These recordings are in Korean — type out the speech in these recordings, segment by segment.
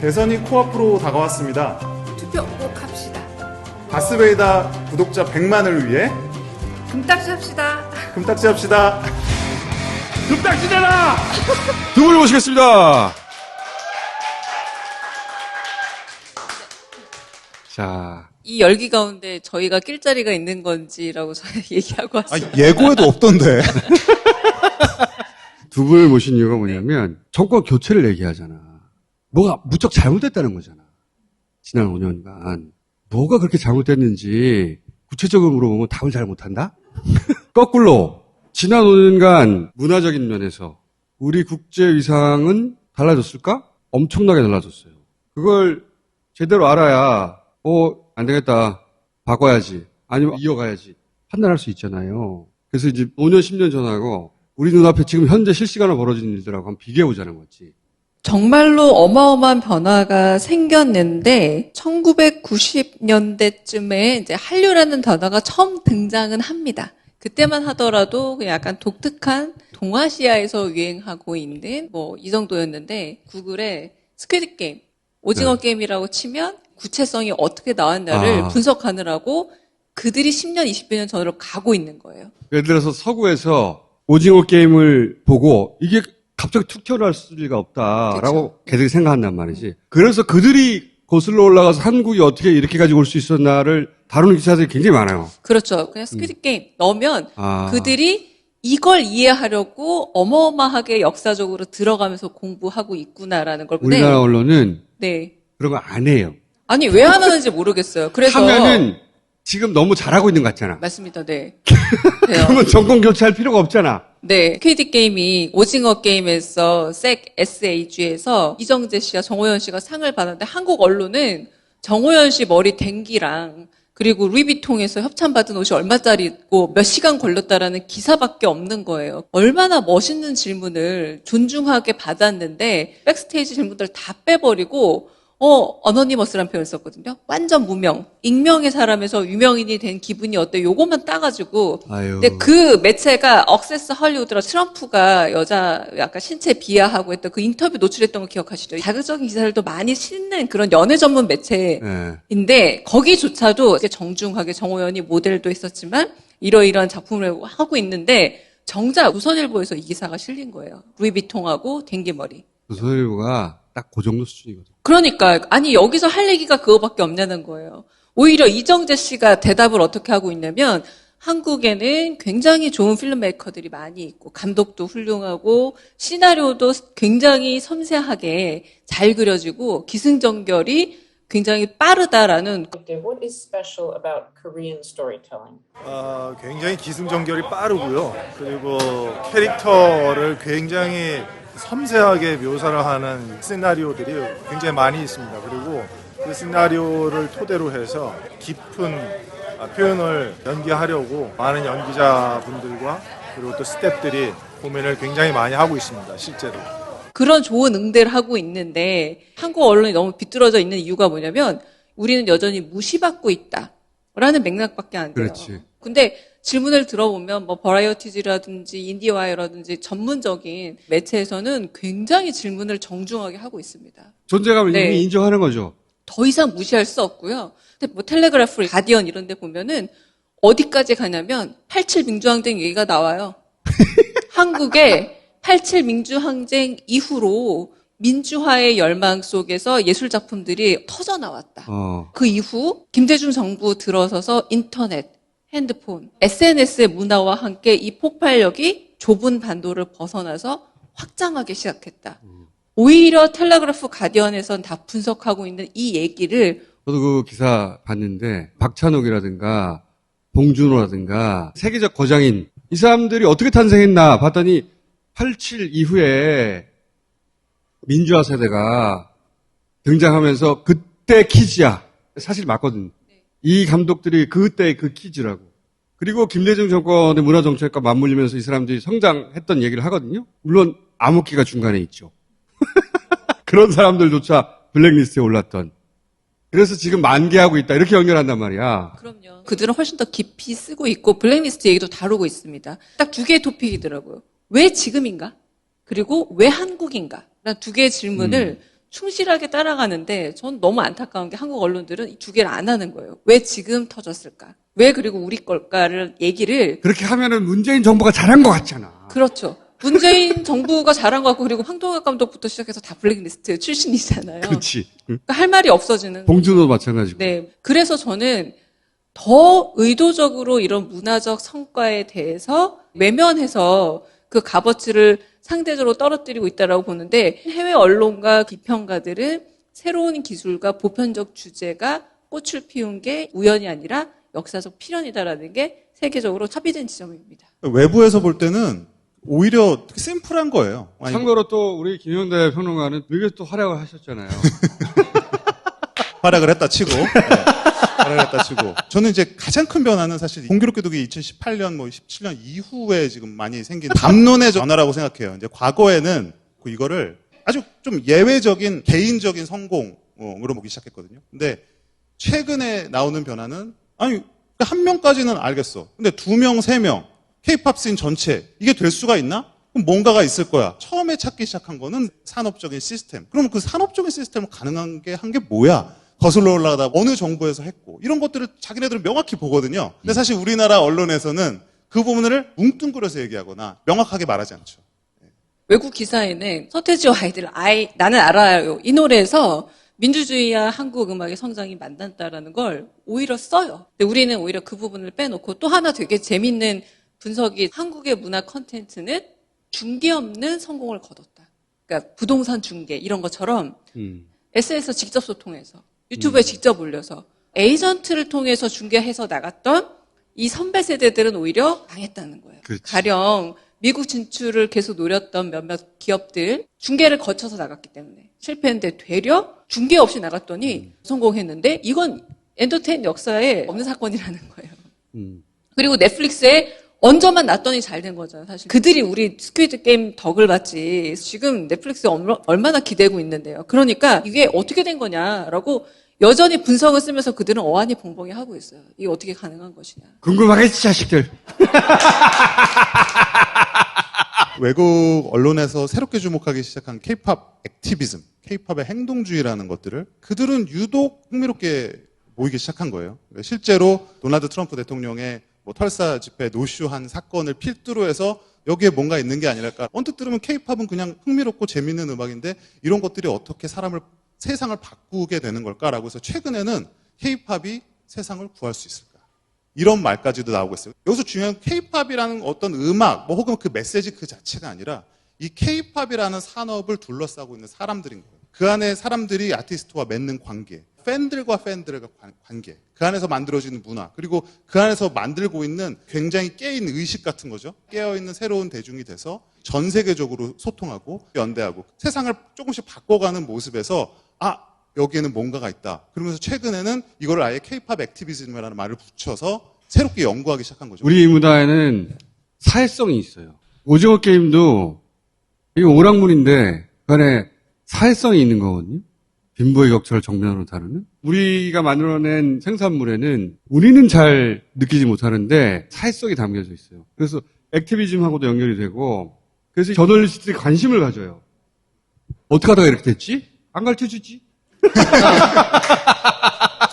대선이 코앞으로 다가왔습니다. 투표 꼭 합시다. 바스베이다 구독자 100만을 위해 금딱지 합시다. 금딱지 합시다. 급딱지대라! 두 분을 모시겠습니다. 자, 이 열기 가운데 저희가 낄 자리가 있는 건지라고 저희 얘기하고 아, 왔어요. 예고에도 없던데. 두 분을 모신 이유가 뭐냐면 정권 교체를 얘기하잖아. 뭐가 무척 잘못됐다는 거잖아. 지난 5년간. 뭐가 그렇게 잘못됐는지 구체적으로 물어보면 답을 잘 못한다? 거꾸로 지난 5년간 문화적인 면에서 우리 국제 위상은 달라졌을까? 엄청나게 달라졌어요. 그걸 제대로 알아야 어, 안 되겠다. 바꿔야지. 아니면 이어가야지. 판단할 수 있잖아요. 그래서 이제 5년, 10년 전하고 우리 눈앞에 지금 현재 실시간으로 벌어지는 일들하고 한번 비교해 보자는 거지. 정말로 어마어마한 변화가 생겼는데 1990년대쯤에 이제 한류라는 단어가 처음 등장은 합니다. 그때만 하더라도 약간 독특한 동아시아에서 유행하고 있는 뭐 이 정도였는데 구글에 스퀴드 게임, 오징어 네. 게임이라고 치면 구체성이 어떻게 나왔나를 아. 분석하느라고 그들이 10년, 20년 전으로 가고 있는 거예요. 예를 들어서 서구에서 오징어 게임을 보고 이게 갑자기 툭 튀어나올 리가 없다라고 걔들이 생각한단 말이지. 그래서 그들이 거슬러 올라가서 한국이 어떻게 이렇게 가지고 올수 있었나를 다루는 기사들이 굉장히 많아요. 그렇죠. 그냥 스퀴드 게임 넣으면 아. 그들이 이걸 이해하려고 어마어마하게 역사적으로 들어가면서 공부하고 있구나라는 걸. 우리나라 언론은 네. 그런 거 안 해요. 아니 왜 안 하는지 모르겠어요. 그래서 하면은 지금 너무 잘하고 있는 것 같잖아. 맞습니다. 네. 그러면 정권 교체할 필요가 없잖아. 네. KD 게임이 오징어 게임에서 색 SAG에서 이정재 씨와 정호연 씨가 상을 받았는데 한국 언론은 정호연 씨 머리 댕기랑 그리고 루이비통에서 협찬받은 옷이 얼마짜리고 몇 시간 걸렸다라는 기사밖에 없는 거예요. 얼마나 멋있는 질문을 존중하게 받았는데 백스테이지 질문들 다 빼버리고 어, 어너니머스란 표현을 썼거든요. 완전 무명. 익명의 사람에서 유명인이 된 기분이 어때? 요것만 따가지고. 아유. 근데 그 매체가 억세스 헐리우드라 트럼프가 여자 약간 신체 비하하고 했던 그 인터뷰 노출했던 거 기억하시죠? 자극적인 기사들도 많이 싣는 그런 연애 전문 매체 예. 인데 거기조차도 정중하게 정호연이 모델도 했었지만 이러이러한 작품을 하고 있는데 정작 조선일보에서 이 기사가 실린 거예요. 루이비통하고 댕기머리. 조선일보가 딱 그 정도 수준이거든. 그러니까 아니 여기서 할 얘기가 그거밖에 없냐는 거예요. 오히려 이정재 씨가 대답을 어떻게 하고 있냐면 한국에는 굉장히 좋은 필름메이커들이 많이 있고 감독도 훌륭하고 시나리오도 굉장히 섬세하게 잘 그려지고 기승전결이 굉장히 빠르다라는 What is special about Korean storytelling? 어, 굉장히 기승전결이 빠르고요. 그리고 캐릭터를 굉장히 섬세하게 묘사를 하는 시나리오들이 굉장히 많이 있습니다. 그리고 그 시나리오를 토대로 해서 깊은 아, 표현을 연기하려고 많은 연기자분들과 그리고 또 스태프들이 고민을 굉장히 많이 하고 있습니다. 실제로. 그런 좋은 응대를 하고 있는데 한국 언론이 너무 비뚤어져 있는 이유가 뭐냐면 우리는 여전히 무시받고 있다 라는 맥락밖에 안 돼요. 그렇지. 근데 질문을 들어보면 뭐 버라이어티즈라든지 인디와이라든지 전문적인 매체에서는 굉장히 질문을 정중하게 하고 있습니다. 존재감을 네. 이미 인정하는 거죠. 더 이상 무시할 수 없고요. 근데 뭐 텔레그래프, 가디언 이런 데 보면은 어디까지 가냐면 87 민주항쟁 얘기가 나와요. 한국의 87 민주항쟁 이후로 민주화의 열망 속에서 예술 작품들이 터져 나왔다. 어. 그 이후 김대중 정부 들어서서 인터넷, 핸드폰, SNS의 문화와 함께 이 폭발력이 좁은 반도를 벗어나서 확장하기 시작했다. 오히려 텔레그래프 가디언에선 다 분석하고 있는 이 얘기를 저도 그 기사 봤는데 박찬욱이라든가 봉준호라든가 세계적 거장인 이 사람들이 어떻게 탄생했나 봤더니 87 이후에 민주화 세대가 등장하면서 그때 키즈야. 사실 맞거든. 이 감독들이 그때 그 키즈라고. 그리고 김대중 정권의 문화 정책과 맞물리면서 이 사람들이 성장했던 얘기를 하거든요. 물론 암흑기가 중간에 있죠. 그런 사람들조차 블랙리스트에 올랐던. 그래서 지금 만개하고 있다. 이렇게 연결한단 말이야. 그럼요. 그들은 훨씬 더 깊이 쓰고 있고 블랙리스트 얘기도 다루고 있습니다. 딱 두 개의 토픽이더라고요. 왜 지금인가? 그리고 왜 한국인가? 라는 두 개의 질문을 충실하게 따라가는데 전 너무 안타까운 게 한국 언론들은 이두 개를 안 하는 거예요. 왜 지금 터졌을까? 왜 그리고 우리 걸까를 얘기를 그렇게 하면은 문재인 정부가 잘한 것 같잖아. 그렇죠. 문재인 정부가 잘한 것 같고 그리고 황동혁 감독부터 시작해서 다 블랙리스트 출신이잖아요. 그렇지. 응. 그러니까 할 말이 없어지는 봉준호도 마찬가지고. 네. 그래서 저는 더 의도적으로 이런 문화적 성과에 대해서 외면해서 그 값어치를 상대적으로 떨어뜨리고 있다라고 보는데 해외 언론과 비평가들은 새로운 기술과 보편적 주제가 꽃을 피운 게 우연이 아니라 역사적 필연이다라는 게 세계적으로 합의된 지점입니다. 외부에서 볼 때는 오히려 심플한 거예요. 아니, 참고로 또 우리 김영대 평론가는 되게 또 활약을 하셨잖아요. 활약을 했다 치고. 네, 활약을 했다 치고. 저는 이제 가장 큰 변화는 사실 공교롭 게도기 2018년 뭐 17년 이후에 지금 많이 생긴 담론의 변화라고 생각해요. 이제 과거에는 그 이거를 아주 좀 예외적인 개인적인 성공으로 보기 시작했거든요. 근데 최근에 나오는 변화는 아니 한 명까지는 알겠어. 근데 두 명, 세 명, 케이팝 씬 전체 이게 될 수가 있나? 그럼 뭔가가 있을 거야. 처음에 찾기 시작한 거는 산업적인 시스템. 그러면 그 산업적인 시스템을 가능한 게 한게 뭐야? 거슬러 올라가다 어느 정부에서 했고 이런 것들을 자기네들은 명확히 보거든요. 근데 사실 우리나라 언론에서는 그 부분을 뭉뚱그려서 얘기하거나 명확하게 말하지 않죠. 외국 기사에는 서태지와 아이들 아이 나는 알아요 이 노래에서 민주주의와 한국 음악의 성장이 만났다라는 걸 오히려 써요. 근데 우리는 오히려 그 부분을 빼놓고 또 하나 되게 재밌는 분석이 한국의 문화 컨텐츠는 중개 없는 성공을 거뒀다. 그러니까 부동산 중개 이런 것처럼 음. SNS에서 직접 소통해서 유튜브에 직접 올려서 에이전트를 통해서 중개해서 나갔던 이 선배 세대들은 오히려 당했다는 거예요. 그렇지. 가령 미국 진출을 계속 노렸던 몇몇 기업들 중개를 거쳐서 나갔기 때문에 실패했는데 되려 중개 없이 나갔더니 성공했는데 이건 엔터테인 역사에 없는 사건이라는 거예요. 음. 그리고 넷플릭스에 얹어만 놨더니 잘 된 거잖아요, 사실. 그들이 우리 스퀴드 게임 덕을 봤지. 지금 넷플릭스 얼마- 얼마나 기대고 있는데요. 그러니까 이게 어떻게 된 거냐라고 여전히 분석을 쓰면서 그들은 어안이 벙벙이 하고 있어요. 이게 어떻게 가능한 것이냐. 궁금하겠지, 자식들. 외국 언론에서 새롭게 주목하기 시작한 케이팝 액티비즘, 케이팝의 행동주의라는 것들을 그들은 유독 흥미롭게 보이기 시작한 거예요. 실제로 도널드 트럼프 대통령의 뭐 털사 집회 노쇼한 사건을 필두로 해서 여기에 뭔가 있는 게 아니랄까. 언뜻 들으면 케이팝은 그냥 흥미롭고 재밌는 음악인데 이런 것들이 어떻게 사람을 세상을 바꾸게 되는 걸까라고 해서 최근에는 케이팝이 세상을 구할 수 있을까? 이런 말까지도 나오고 있어요. 여기서 중요한 케이팝이라는 어떤 음악, 뭐 혹은 그 메시지 그 자체가 아니라 이 케이팝이라는 산업을 둘러싸고 있는 사람들인 거예요. 그 안에 사람들이 아티스트와 맺는 관계, 팬들과 팬들의 관- 관계, 그 안에서 만들어지는 문화, 그리고 그 안에서 만들고 있는 굉장히 깨인 의식 같은 거죠. 깨어있는 새로운 대중이 돼서 전 세계적으로 소통하고 연대하고 세상을 조금씩 바꿔가는 모습에서 아, 여기에는 뭔가가 있다. 그러면서 최근에는 이걸 아예 케이팝 액티비즘이라는 말을 붙여서 새롭게 연구하기 시작한 거죠. 우리 문화에는 사회성이 있어요. 오징어 게임도 이게 오락물인데 그 안에 사회성이 있는 거거든요. 빈부의 격차를 정면으로 다루는. 우리가 만들어낸 생산물에는 우리는 잘 느끼지 못하는데 사회성이 담겨져 있어요. 그래서 액티비즘하고도 연결이 되고 그래서 저널리스트들이 관심을 가져요. 어떻게 하다가 이렇게 됐지? 안 가르쳐 주지?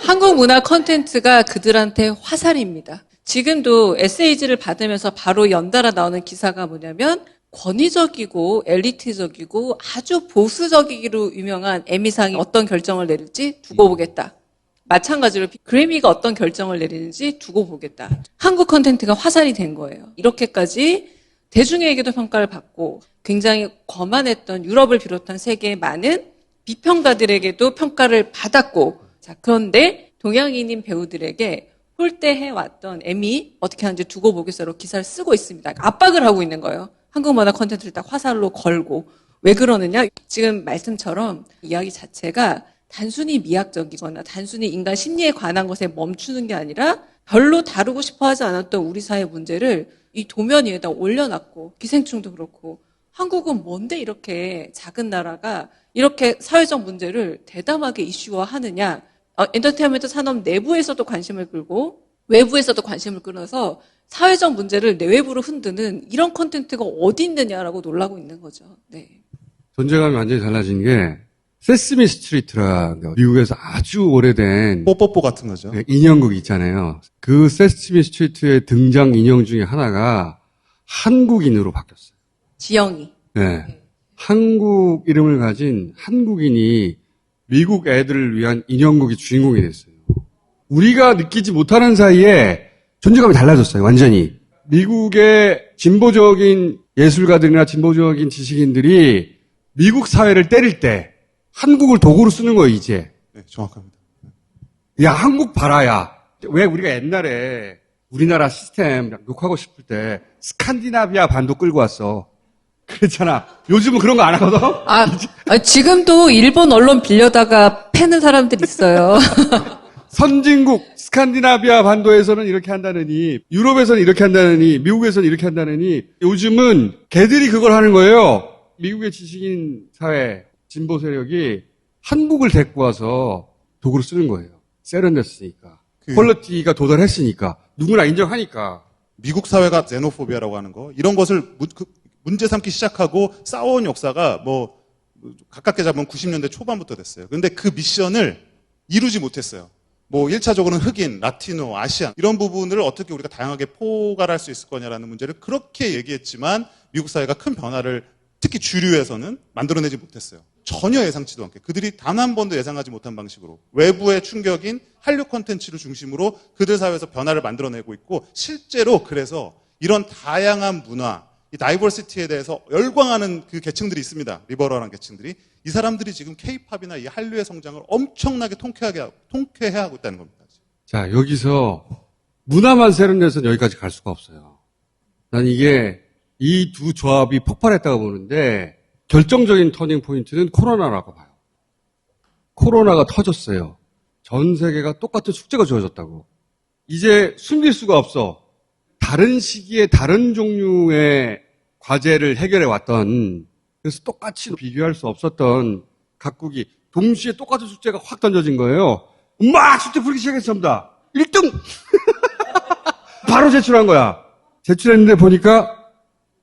한국 문화 컨텐츠가 그들한테 화살입니다. 지금도 SAG를 받으면서 바로 연달아 나오는 기사가 뭐냐면 권위적이고 엘리트적이고 아주 보수적이기로 유명한 에미상이 어떤 결정을 내릴지 두고 보겠다. 마찬가지로 그래미가 어떤 결정을 내리는지 두고 보겠다. 한국 컨텐츠가 화살이 된 거예요. 이렇게까지 대중에게도 평가를 받고 굉장히 거만했던 유럽을 비롯한 세계의 많은 비평가들에게도 평가를 받았고 자 그런데 동양인인 배우들에게 홀대해왔던 에미 어떻게 하는지 두고 보겠어로 기사를 쓰고 있습니다. 압박을 하고 있는 거예요. 한국 문화 콘텐츠를 딱 화살로 걸고 왜 그러느냐? 지금 말씀처럼 이야기 자체가 단순히 미학적이거나 단순히 인간 심리에 관한 것에 멈추는 게 아니라 별로 다루고 싶어 하지 않았던 우리 사회 문제를 이 도면 위에다 올려놨고 기생충도 그렇고 한국은 뭔데 이렇게 작은 나라가 이렇게 사회적 문제를 대담하게 이슈화 하느냐? 어, 엔터테인먼트 산업 내부에서도 관심을 끌고 외부에서도 관심을 끌어서 사회적 문제를 내외부로 흔드는 이런 콘텐츠가 어디 있느냐라고 놀라고 있는 거죠. 네. 존재감이 완전히 달라진 게 세스미 스트리트라는 미국에서 아주 오래된 뽀뽀뽀 같은 거죠. 네, 인형극 있잖아요. 그 세스미 스트리트의 등장 인형 중에 하나가 한국인으로 바뀌었어요. 지영이. 네. 한국 이름을 가진 한국인이 미국 애들을 위한 인형극의 주인공이 됐어요. 우리가 느끼지 못하는 사이에 존재감이 달라졌어요, 완전히. 미국의 진보적인 예술가들이나 진보적인 지식인들이 미국 사회를 때릴 때 한국을 도구로 쓰는 거예요, 이제. 네, 정확합니다. 야, 한국 봐라야. 왜 우리가 옛날에 우리나라 시스템 욕하고 싶을 때 스칸디나비아 반도 끌고 왔어. 그렇잖아. 요즘은 그런 거 안 하거든? 아, 아, 지금도 일본 언론 빌려다가 패는 사람들 있어요. 선진국 스칸디나비아 반도에서는 이렇게 한다느니 유럽에서는 이렇게 한다느니 미국에서는 이렇게 한다느니 요즘은 걔들이 그걸 하는 거예요. 미국의 지식인 사회 진보 세력이 한국을 데리고 와서 도구로 쓰는 거예요. 세련됐으니까. 그- 퀄리티가 도달했으니까. 누구나 인정하니까. 미국 사회가 제노포비아라고 하는 거 이런 것을 문- 그- 문제 삼기 시작하고 싸워온 역사가 뭐 가깝게 잡으면 90년대 초반부터 됐어요. 근데 그 미션을 이루지 못했어요. 뭐 1차적으로는 흑인, 라티노, 아시안 이런 부분을 어떻게 우리가 다양하게 포괄할 수 있을 거냐라는 문제를 그렇게 얘기했지만 미국 사회가 큰 변화를 특히 주류에서는 만들어내지 못했어요. 전혀 예상치도 않게 그들이 단 한 번도 예상하지 못한 방식으로 외부의 충격인 한류 콘텐츠를 중심으로 그들 사회에서 변화를 만들어내고 있고 실제로 그래서 이런 다양한 문화, 이 다이버시티에 대해서 열광하는 그 계층들이 있습니다. 리버럴한 계층들이 이 사람들이 지금 케이팝이나 이 한류의 성장을 엄청나게 통쾌하게 하고- 통쾌해 하고 있다는 겁니다. 자, 여기서 문화만 세련돼서는 여기까지 갈 수가 없어요. 난 이게 이 두 조합이 폭발했다고 보는데 결정적인 터닝 포인트는 코로나라고 봐요. 코로나가 터졌어요. 전 세계가 똑같은 숙제가 주어졌다고. 이제 숨길 수가 없어. 다른 시기에 다른 종류의 과제를 해결해 왔던 그래서 똑같이 비교할 수 없었던 각국이 동시에 똑같은 숙제가 확 던져진 거예요. 막 숙제 풀기 시작했어, 전부 다. 1등! 바로 제출한 거야. 제출했는데 보니까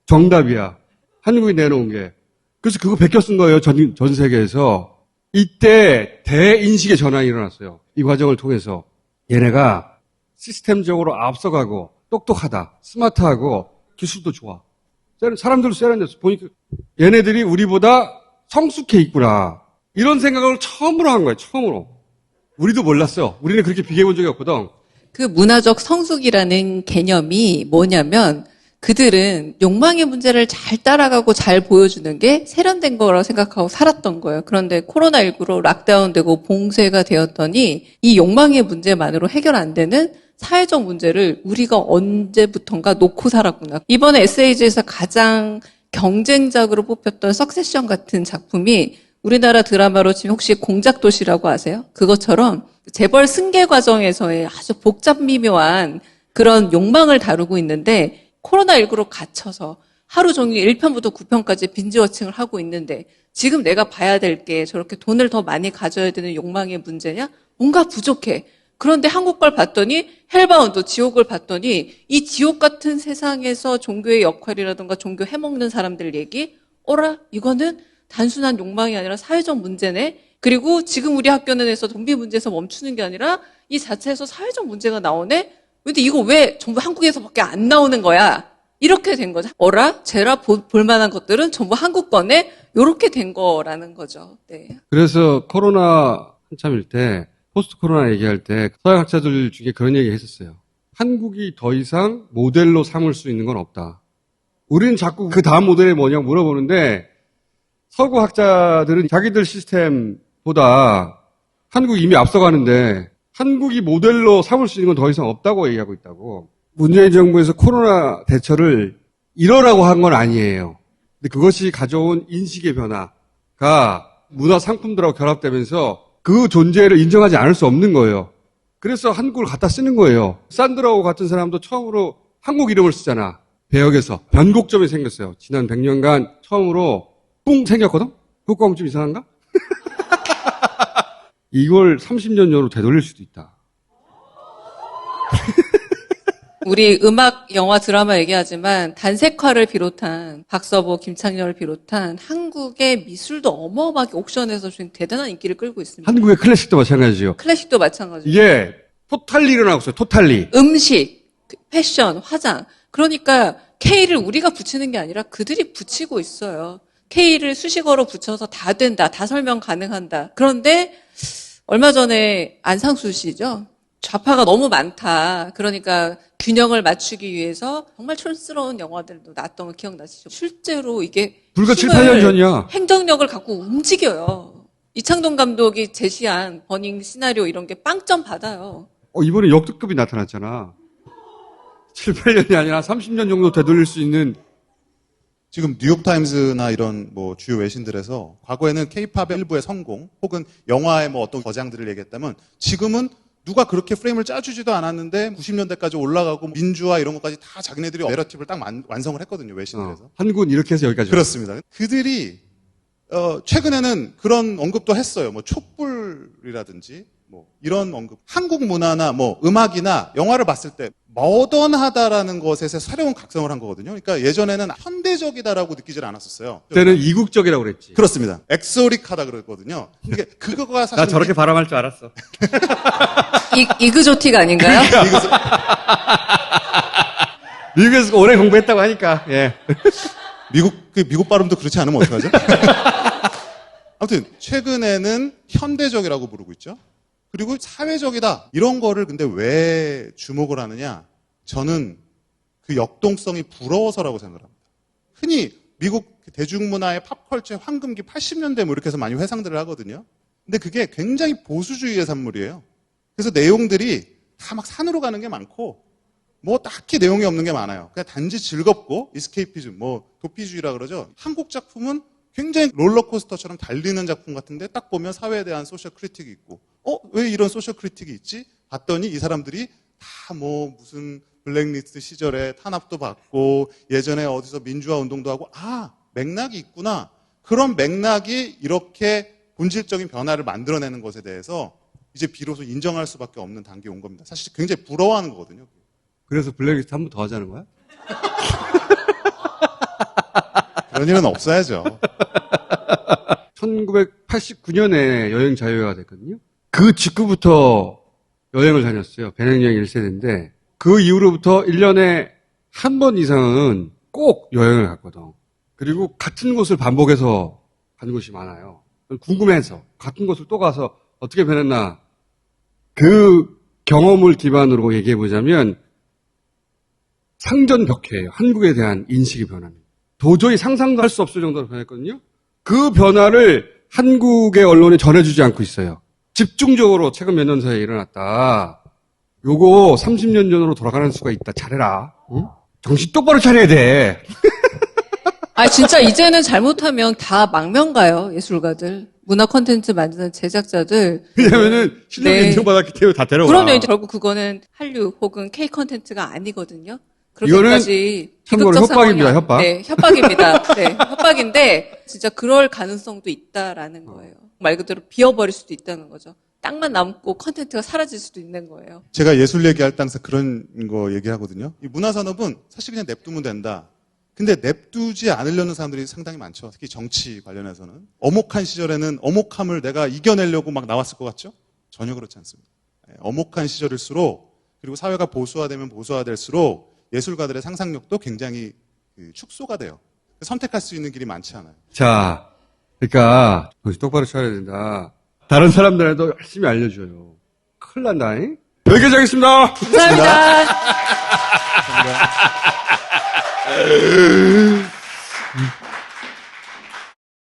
정답이야. 한국이 내놓은 게. 그래서 그거 베껴 쓴 거예요, 전, 전 세계에서. 이때 대인식의 전환이 일어났어요. 이 과정을 통해서. 얘네가 시스템적으로 앞서가고 똑똑하다, 스마트하고 기술도 좋아. 세련- 사람들도 세련됐어. 보니까 얘네들이 우리보다 성숙해 있구나. 이런 생각을 처음으로 한 거예요, 처음으로. 우리도 몰랐어. 우리는 그렇게 비교해 본 적이 없거든. 그 문화적 성숙이라는 개념이 뭐냐면 그들은 욕망의 문제를 잘 따라가고 잘 보여주는 게 세련된 거라고 생각하고 살았던 거예요. 그런데 코로나19로 락다운되고 봉쇄가 되었더니 이 욕망의 문제만으로 해결 안 되는 사회적 문제를 우리가 언제부턴가 놓고 살았구나. 이번에 에세이즈에서 가장 경쟁작으로 뽑혔던 석세션 같은 작품이 우리나라 드라마로 지금 혹시 공작도시라고 아세요? 그것처럼 재벌 승계 과정에서의 아주 복잡 미묘한 그런 욕망을 다루고 있는데 코로나19로 갇혀서 하루 종일 1편부터 9편까지 빈지워칭을 하고 있는데 지금 내가 봐야 될 게 저렇게 돈을 더 많이 가져야 되는 욕망의 문제냐? 뭔가 부족해. 그런데 한국 걸 봤더니 헬바운드 지옥을 봤더니 이 지옥 같은 세상에서 종교의 역할이라든가 종교 해먹는 사람들 얘기 어라 이거는 단순한 욕망이 아니라 사회적 문제네. 그리고 지금 우리 학교는 에서 돈비 문제에서 멈추는 게 아니라 이 자체에서 사회적 문제가 나오네. 근데 이거 왜 전부 한국에서밖에 안 나오는 거야? 이렇게 된 거죠. 어라? 제라 보- 볼 만한 것들은 전부 한국 거네? 요렇게 된 거라는 거죠. 네. 그래서 코로나 한참일 때, 포스트 코로나 얘기할 때 서양학자들 중에 그런 얘기 했었어요. 한국이 더 이상 모델로 삼을 수 있는 건 없다. 우리는 자꾸 그 다음 모델이 뭐냐고 물어보는데 서구 학자들은 자기들 시스템보다 한국이 이미 앞서가는데 한국이 모델로 삼을 수 있는 건 더 이상 없다고 얘기하고 있다고. 문재인 정부에서 코로나 대처를 이러라고 한 건 아니에요. 근데 그것이 가져온 인식의 변화가 문화 상품들하고 결합되면서 그 존재를 인정하지 않을 수 없는 거예요. 그래서 한국을 갖다 쓰는 거예요. 산드라고 같은 사람도 처음으로 한국 이름을 쓰잖아. 배역에서 변곡점이 생겼어요. 지난 100년간 처음으로 뿡 생겼거든? 효과음 좀 이상한가? 이걸 30년 전으로 되돌릴 수도 있다. 우리 음악, 영화, 드라마 얘기하지만 단색화를 비롯한 박서보, 김창렬을 비롯한 한국의 미술도 어마어마하게 옥션에서 지금 대단한 인기를 끌고 있습니다. 한국의 클래식도 마찬가지죠. 클래식도 마찬가지죠. 이게 토탈리 일어나고 있어요. 토탈리. 음식, 그 패션, 화장. 그러니까 K를 우리가 붙이는 게 아니라 그들이 붙이고 있어요. K를 수식어로 붙여서 다 된다, 다 설명 가능한다. 그런데 얼마 전에 안상수 씨죠. 좌파가 너무 많다. 그러니까 균형을 맞추기 위해서 정말 촌스러운 영화들도 나왔던 거 기억나시죠? 실제로 이게 불과 7, 힘을 8년 전이야. 행정력을 갖고 움직여요. 이창동 감독이 제시한 버닝 시나리오 이런 게 빵점 받아요. 어, 이번에 역대급이 나타났잖아. 7, 8년이 아니라 30년 정도 되돌릴 수 있는 지금 뉴욕타임스나 이런 뭐 주요 외신들에서 과거에는 케이팝의 일부의 성공 혹은 영화의 뭐 어떤 거장들을 얘기했다면 지금은 누가 그렇게 프레임을 짜주지도 않았는데 90년대까지 올라가고 민주화 이런 것까지 다 자기네들이 내러티브를 딱 만- 완성을 했거든요 외신들에서. 어, 한군 이렇게 해서 여기까지. 그렇습니다. 그들이 어, 최근에는 그런 언급도 했어요. 뭐 촛불이라든지 뭐 이런 언급. 한국 문화나 뭐 음악이나 영화를 봤을 때 머던하다라는 것에서 새로운 각성을 한 거거든요. 그러니까 예전에는 현대적이다라고 느끼질 않았었어요. 그때는 이국적이라고 그랬지. 그렇습니다. 엑소릭하다 그랬거든요. 이게 그거가 사실 나 저렇게 바람할 줄 알았어. 이, 이그조틱 아닌가요? 미국에서 오래 공부했다고 하니까. 예. 미국 그 미국 발음도 그렇지 않으면 어떡하죠? 아무튼 최근에는 현대적이라고 부르고 있죠. 그리고 사회적이다 이런 거를 근데 왜 주목을 하느냐? 저는 그 역동성이 부러워서라고 생각합니다. 흔히 미국 대중문화의 팝컬처의 황금기 80년대 뭐 이렇게 해서 많이 회상들을 하거든요. 근데 그게 굉장히 보수주의의 산물이에요. 그래서 내용들이 다 막 산으로 가는 게 많고 뭐 딱히 내용이 없는 게 많아요. 그냥 단지 즐겁고 이스케이피즘, 뭐 도피주의라 그러죠. 한국 작품은 굉장히 롤러코스터처럼 달리는 작품 같은데 딱 보면 사회에 대한 소셜 크리틱이 있고, 어? 왜 이런 소셜 크리틱이 있지? 봤더니 이 사람들이 다 뭐 무슨 블랙리스트 시절에 탄압도 받고 예전에 어디서 민주화 운동도 하고 아 맥락이 있구나. 그런 맥락이 이렇게 본질적인 변화를 만들어내는 것에 대해서 이제 비로소 인정할 수밖에 없는 단계에 온 겁니다. 사실 굉장히 부러워하는 거거든요. 그래서 블랙리스트 한 번 더 하자는 거야? 그런 일은 없어야죠. 1989년에 여행 자유화가 됐거든요. 그 직후부터 여행을 다녔어요. 배낭여행 1세대인데 그 이후로부터 1년에 한 번 이상은 꼭 여행을 갔거든. 그리고 같은 곳을 반복해서 간 곳이 많아요. 궁금해서 같은 곳을 또 가서 어떻게 변했나 그 경험을 기반으로 얘기해 보자면 상전 벽해예요. 한국에 대한 인식의 변화입니다. 도저히 상상도 할 수 없을 정도로 변했거든요. 그 변화를 한국의 언론에 전해주지 않고 있어요. 집중적으로 최근 몇 년 사이에 일어났다. 요거 30년 전으로 돌아가는 수가 있다. 잘해라. 응? 정신 똑바로 차려야 돼. 아 진짜 이제는 잘못하면 다 망명가요 예술가들 문화 콘텐츠 만드는 제작자들 왜냐면은 실력이 네. 인정받았기 때문에 다 데려와. 그러면 이제 결국 그거는 한류 혹은 K 콘텐츠가 아니거든요. 이거는 참고로 협박입니다, 상황이- 협박. 네, 협박입니다. 네, 협박인데 진짜 그럴 가능성도 있다라는 거예요. 말 그대로 비어버릴 수도 있다는 거죠. 땅만 남고 콘텐츠가 사라질 수도 있는 거예요. 제가 예술 얘기할 때 항상 그런 거 얘기하거든요. 이 문화산업은 사실 그냥 냅두면 된다. 근데 냅두지 않으려는 사람들이 상당히 많죠. 특히 정치 관련해서는. 어목한 시절에는 어목함을 내가 이겨내려고 막 나왔을 것 같죠? 전혀 그렇지 않습니다. 예, 어목한 시절일수록 그리고 사회가 보수화되면 보수화될수록 예술가들의 상상력도 굉장히 그 축소가 돼요. 선택할 수 있는 길이 많지 않아요. 자, 그러니까 정신 똑바로 차려야 된다. 다른 사람들에도 열심히 알려줘요. 큰일 난다잉? 여기까지 하겠습니다. 감사합니다.